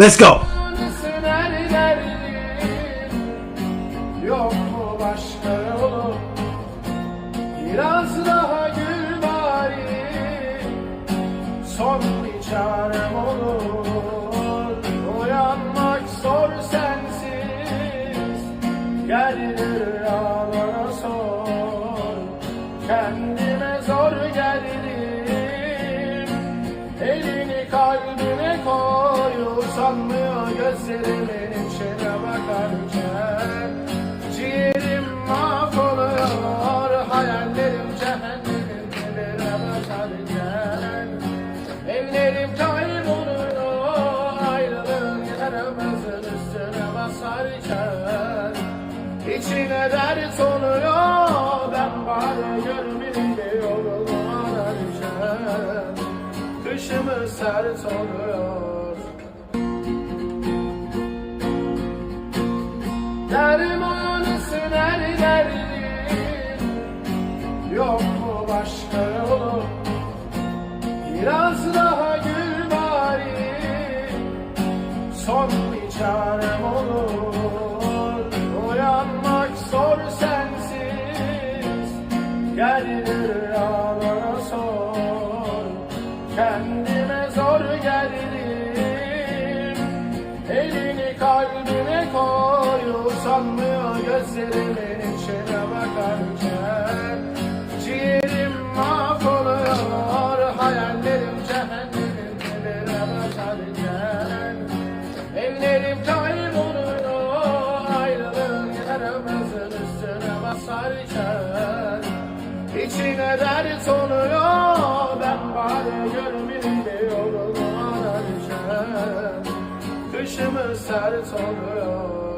Let's go. Kendime zor geldim. Elini kalbime Usanmıyor gözlerimin içine bakarken. Ciğerim mahvoluyor Hayallerim cehennemin dibine bakarken. Ellerim kayboluyor Ayrılığın yaramızın üstüne basarken. İçine dert oluyor Ben bari görmeyince yolumu ararken Kışımı sert oluyor Dermanısı neredesin Yok mu başka yolu Biraz daha gül bari. Son bir çarem olur. Uyanmak zor sensiz. Gel rüyalara sor. Kendime zor geldim. Elini kalbime koy Usanmıyor gözlerimin içine bakarken Ciğerim mahvoluyor Hayallerim cehennemin dibine bakarken Ellerim kayboluyor Ayrılığın yaramızın üstüne basarken İçine dert oluyor Ben bari görmeyince yolumu ararken Kışımı sert oluyor